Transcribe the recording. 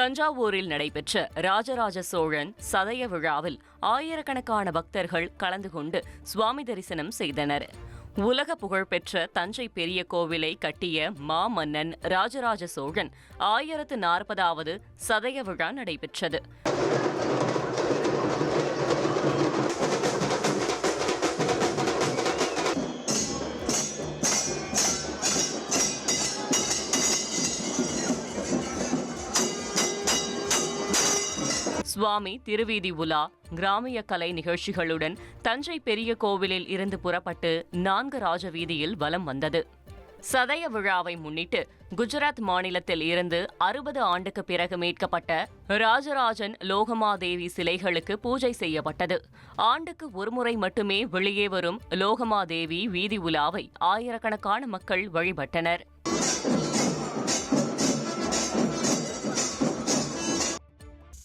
தஞ்சாவூரில் நடைபெற்ற ராஜராஜ சோழன் சதய விழாவில் ஆயிரக்கணக்கான பக்தர்கள் கலந்து கொண்டு சுவாமி தரிசனம் செய்தனர். உலக புகழ்பெற்ற தஞ்சை பெரிய கோவிலை கட்டிய மாமன்னன் ராஜராஜ சோழன் ஆயிரத்து நாற்பதாவது சதய விழா நடைபெற்றது. சுவாமி திருவீதி உலா கிராமிய கலை நிகழ்ச்சிகளுடன் தஞ்சை பெரிய கோவிலில் இருந்து புறப்பட்டு நான்கு ராஜவீதியில் வலம் வந்தது. சதய விழாவை முன்னிட்டு குஜராத் மாநிலத்தில் இருந்து அறுபது ஆண்டுக்கு பிறகு மீட்கப்பட்ட ராஜராஜன் லோகமாதேவி சிலைகளுக்கு பூஜை செய்யப்பட்டது. ஆண்டுக்கு ஒருமுறை மட்டுமே வெளியே வரும் லோகமாதேவி வீதி உலாவை ஆயிரக்கணக்கான மக்கள் வழிபட்டனர்.